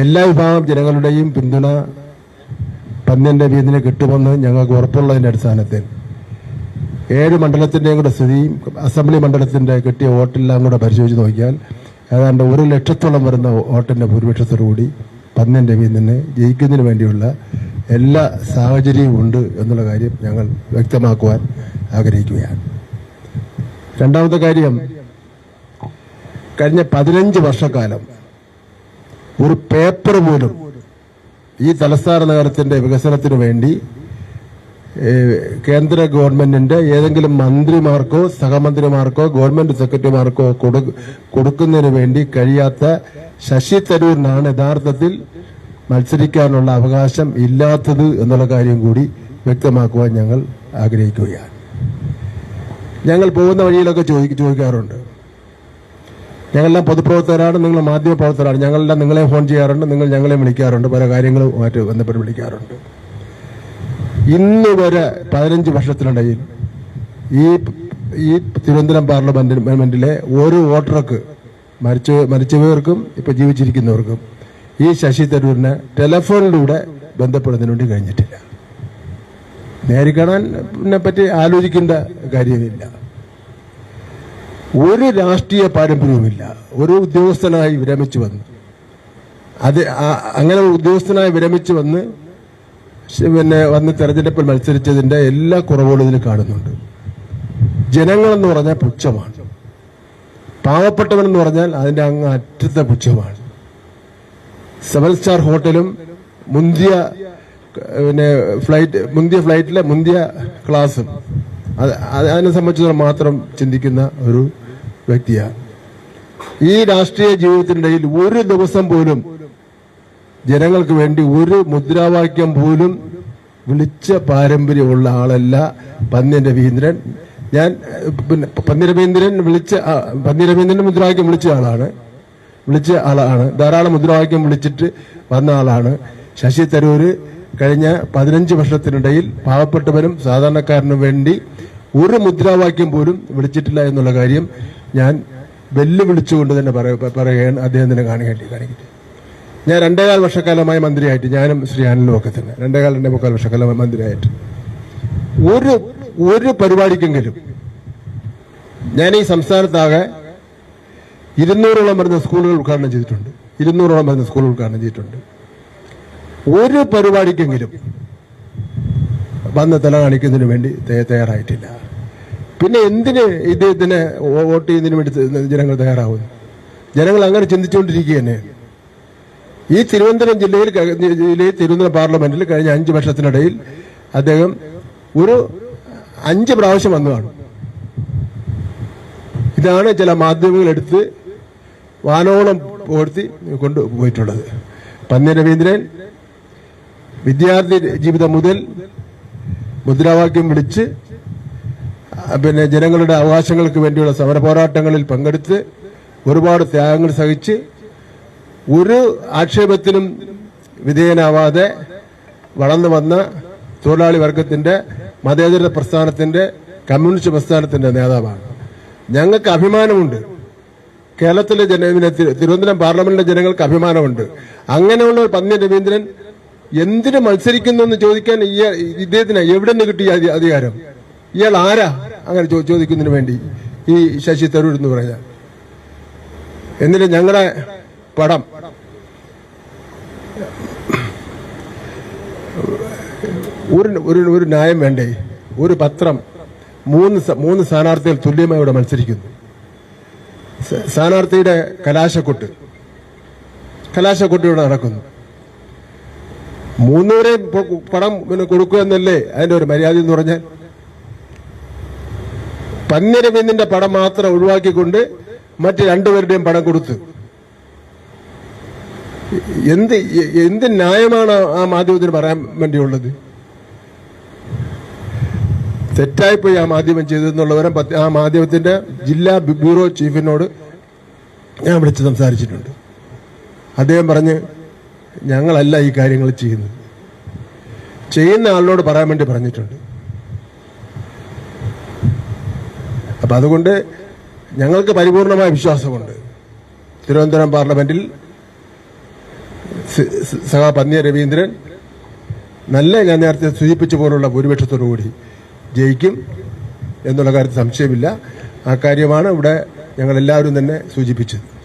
എല്ലാ വിഭാഗം ജനങ്ങളുടെയും പിന്തുണ പന്ന്യന്റെ വീതിന് കിട്ടുമെന്ന് ഞങ്ങൾക്ക് ഉറപ്പുള്ളതിന്റെ അടിസ്ഥാനത്തിൽ. ഏഴ് മണ്ഡലത്തിന്റെയും കൂടെ സ്ഥിതിയും അസംബ്ലി മണ്ഡലത്തിന്റെ കിട്ടിയ വോട്ടെല്ലാം കൂടെ പരിശോധിച്ച് നോക്കിയാൽ ഏതാണ്ട് ഒരു ലക്ഷത്തോളം വരുന്ന വോട്ടിന്റെ ഭൂരിപക്ഷത്തോടുകൂടി പന്ന്യന്റെ വീതിന് ജയിക്കുന്നതിന് വേണ്ടിയുള്ള എല്ലാ സാഹചര്യവും ഉണ്ട് എന്നുള്ള കാര്യം ഞങ്ങൾ വ്യക്തമാക്കുവാൻ ആഗ്രഹിക്കുകയാണ്. രണ്ടാമത്തെ കാര്യം കഴിഞ്ഞ പതിനഞ്ച് വർഷക്കാലം ഒരു പേപ്പർ പോലും ഈ തലസ്ഥാന നഗരത്തിന്റെ വികസനത്തിനു വേണ്ടി കേന്ദ്ര ഗവൺമെന്റിന്റെ ഏതെങ്കിലും മന്ത്രിമാർക്കോ സഹമന്ത്രിമാർക്കോ ഗവൺമെന്റ് സെക്രട്ടറിമാർക്കോ കൊടു- കൊടുക്കുന്നതിന് വേണ്ടി കഴിയാത്ത ശശി തരൂരിനാണ് യഥാർത്ഥത്തിൽ മത്സരിക്കാനുള്ള അവകാശം ഇല്ലാത്തത് എന്നുള്ള കാര്യം കൂടി വ്യക്തമാക്കുവാൻ ഞങ്ങൾ ആഗ്രഹിക്കുകയാണ്. ഞങ്ങൾ പോകുന്ന വഴിയിലൊക്കെ ചോദിക്ക ചോദിക്കാറുണ്ട്. ഞങ്ങളെല്ലാം പൊതുപ്രവർത്തകരാണ് നിങ്ങൾ മാധ്യമ പ്രവർത്തകരാണ് ഞങ്ങളെല്ലാം നിങ്ങളെ ഫോൺ ചെയ്യാറുണ്ട് നിങ്ങൾ ഞങ്ങളെ വിളിക്കാറുണ്ട് പല കാര്യങ്ങളും കാര്യങ്ങളുമായിട്ട് ബന്ധപ്പെട്ട് വിളിക്കാറുണ്ട്. ഇന്ന് വരെ പതിനഞ്ച് വർഷത്തിനിടയിൽ ഈ ഈ തിരുവനന്തപുരം പാർലമെന്റിലെ ഒരു വോട്ടർക്ക് മരിച്ച മരിച്ചവർക്കും ഇപ്പൊ ജീവിച്ചിരിക്കുന്നവർക്കും ഈ ശശി തരൂരിനെ ടെലഫോണിലൂടെ ബന്ധപ്പെടുന്നതിന് വേണ്ടി കഴിഞ്ഞിട്ടില്ല. നേരി കാണാൻ പറ്റി ആലോചിക്കേണ്ട കാര്യമില്ല. ഒരു രാഷ്ട്രീയ പാരമ്പര്യവുമില്ല. ഒരു ഉദ്യോഗസ്ഥനായി വിരമിച്ചു വന്ന്. അത് അങ്ങനെ ഉദ്യോഗസ്ഥനായി വിരമിച്ചു വന്ന് പിന്നെ വന്ന് തെരഞ്ഞെടുപ്പിൽ മത്സരിച്ചതിന്റെ എല്ലാ കുറവുകളും ഇതിൽ കാണുന്നുണ്ട്. ജനങ്ങളെന്ന് പറഞ്ഞാൽ പുച്ഛമാണ്. പാവപ്പെട്ടവനെന്ന് പറഞ്ഞാൽ അതിന്റെ അങ്ങ് അറ്റത്തെ പുച്ഛമാണ്. സെവൻ സ്റ്റാർ ഹോട്ടലും മുന്തിയ പിന്നെ ഫ്ലൈറ്റ് മുന്തിയ ഫ്ലൈറ്റിലെ മുന്തിയ ക്ലാസും. അത് അത് അതിനെ സംബന്ധിച്ചിടത്തോളം മാത്രം ചിന്തിക്കുന്ന ഒരു വ്യക്തിയാണ് ഈ രാഷ്ട്രീയ ജീവിതത്തിനിടയിൽ ഒരു ദിവസം പോലും ജനങ്ങൾക്ക് വേണ്ടി ഒരു മുദ്രാവാക്യം പോലും വിളിച്ച പാരമ്പര്യമുള്ള ആളല്ല പന്ന്യൻ രവീന്ദ്രൻ. ഞാൻ പിന്നെ പന്നി രവീന്ദ്രൻ വിളിച്ച പന്നി രവീന്ദ്രൻ മുദ്രാവാക്യം വിളിച്ച ആളാണ്. വിളിച്ച ആളാണ്. ധാരാളം മുദ്രാവാക്യം വിളിച്ചിട്ട് വന്ന ആളാണ്. ശശി തരൂര് കഴിഞ്ഞ പതിനഞ്ച് വർഷത്തിനിടയിൽ പാവപ്പെട്ടവരും സാധാരണക്കാരനും വേണ്ടി ഒരു മുദ്രാവാക്യം പോലും വിളിച്ചിട്ടില്ല എന്നുള്ള കാര്യം ഞാൻ വെല്ലുവിളിച്ചുകൊണ്ട് തന്നെ പറയ- പറയുകയാണ്. തന്നെ കാണിക്കേണ്ടി കാണിക്കട്ടെ. ഞാൻ രണ്ടേകാൽ വർഷക്കാലമായി മന്ത്രിയായിട്ട് ഞാനും ശ്രീ ആനലും ഒക്കെ തന്നെ. രണ്ടേകാൽ രണ്ടേ മുക്കാൽ വർഷക്കാലമായി മന്ത്രിയായിട്ട്. ഒരു ഒരു പരിപാടിക്കെങ്കിലും ഞാൻ ഈ സംസ്ഥാനത്താകെ ഇരുന്നൂറോളം വരുന്ന സ്കൂളുകൾ ഉദ്ഘാടനം ചെയ്തിട്ടുണ്ട്. ഇരുന്നൂറോളം വരുന്ന സ്കൂളുകൾ ഉദ്ഘാടനം ചെയ്തിട്ടുണ്ട്. ഒരു പരിപാടിക്കെങ്കിലും വന്ന് തല കാണിക്കുന്നതിന് വേണ്ടി തയ്യ- തയ്യാറായിട്ടില്ല. പിന്നെ എന്തിന് ഇദ്ദേഹത്തിന് വോട്ട് ചെയ്യുന്നതിന് വേണ്ടി ജനങ്ങൾ തയ്യാറാവുന്നു? ജനങ്ങൾ അങ്ങനെ ചിന്തിച്ചുകൊണ്ടിരിക്കുക തന്നെ ഈ തിരുവനന്തപുരം ജില്ലയിൽ ജില്ലയിൽ തിരുവനന്തപുരം പാർലമെന്റിൽ കഴിഞ്ഞ അഞ്ച് വർഷത്തിനിടയിൽ അദ്ദേഹം ഒരു അഞ്ച് പ്രാവശ്യം വന്നു കാണും. ഇതാണ് ചില മാധ്യമങ്ങൾ എടുത്ത് വാനോളം പുകഴ്ത്തി കൊണ്ടുപോയിട്ടുള്ളത് പന്നി രവീന്ദ്രൻ വിദ്യാർത്ഥി ജീവിതം മുതൽ മുദ്രാവാക്യം വിളിച്ച് പിന്നെ ജനങ്ങളുടെ അവകാശങ്ങൾക്ക് വേണ്ടിയുള്ള സമര പോരാട്ടങ്ങളിൽ പങ്കെടുത്ത് ഒരുപാട് ത്യാഗങ്ങൾ സഹിച്ച് ഒരു ആക്ഷേപത്തിനും വിധേയനാവാതെ വളർന്നു വന്ന തൊഴിലാളി വർഗത്തിന്റെ മതേതര പ്രസ്ഥാനത്തിന്റെ കമ്മ്യൂണിസ്റ്റ് പ്രസ്ഥാനത്തിന്റെ നേതാവാണ്. ഞങ്ങൾക്ക് അഭിമാനമുണ്ട്. കേരളത്തിലെ ജന തിരുവനന്തപുരം പാർലമെന്റിലെ ജനങ്ങൾക്ക് അഭിമാനമുണ്ട്. അങ്ങനെയുള്ള പന്നി രവീന്ദ്രൻ എന്തിനു മത്സരിക്കുന്നു എന്ന് ചോദിക്കാൻ ഇദ്ദേഹത്തിന് എവിടെ നിന്ന് കിട്ടിയ അധികാരം? ഇയാൾ ആരാ? അങ്ങനെ ചോദിക്കുന്നതിന് വേണ്ടി ഈ ശശി തരൂർ എന്ന് പറഞ്ഞ. എന്നിട്ട് ഞങ്ങളുടെ പടം. ഒരു ഒരു ഒരു ന്യായം വേണ്ടേ? ഒരു പത്രം മൂന്ന് മൂന്ന് സ്ഥാനാർത്ഥികൾ തുല്യമായി ഇവിടെ മത്സരിക്കുന്നു. സ്ഥാനാർത്ഥിയുടെ കലാശക്കൊട്ട്. കലാശക്കൊട്ട് ഇവിടെ നടക്കുന്നു. മൂന്നുപേരെ പ- പണം പിന്നെ കൊടുക്കുക എന്നല്ലേ അതിന്റെ ഒരു മര്യാദ എന്ന് പറഞ്ഞാൽ? പന്നിരവിന്ദിന്റെ പടം മാത്രം ഒഴിവാക്കിക്കൊണ്ട് മറ്റ് രണ്ടുപേരുടെയും പണം കൊടുത്തു. എന്ത് എന്ത് ന്യായമാണ് ആ മാധ്യമത്തിന് പറയാൻ വേണ്ടിയുള്ളത്? തെറ്റായിപ്പോയി ആ മാധ്യമം ചെയ്തെന്നുള്ളവരും ആ മാധ്യമത്തിന്റെ ജില്ലാ ബ്യൂറോ ചീഫിനോട് ഞാൻ വിളിച്ച് സംസാരിച്ചിട്ടുണ്ട്. അദ്ദേഹം പറഞ്ഞ് ഞങ്ങളല്ല ഈ കാര്യങ്ങൾ ചെയ്യുന്നത്. ചെയ്യുന്ന ആളിനോട് പറയാൻ വേണ്ടി പറഞ്ഞിട്ടുണ്ട്. അപ്പം അതുകൊണ്ട് ഞങ്ങൾക്ക് പരിപൂർണമായ വിശ്വാസമുണ്ട്. തിരുവനന്തപുരം പാർലമെന്റിൽ സഹാ പന്നിയ രവീന്ദ്രൻ നല്ല ഞാൻ നേരത്തെ സൂചിപ്പിച്ച പോലുള്ള ഭൂരിപക്ഷത്തോടു കൂടി ജയിക്കും എന്നുള്ള കാര്യത്തിൽ സംശയമില്ല. ആ കാര്യമാണ് ഇവിടെ ഞങ്ങളെല്ലാവരും തന്നെ സൂചിപ്പിച്ചത്.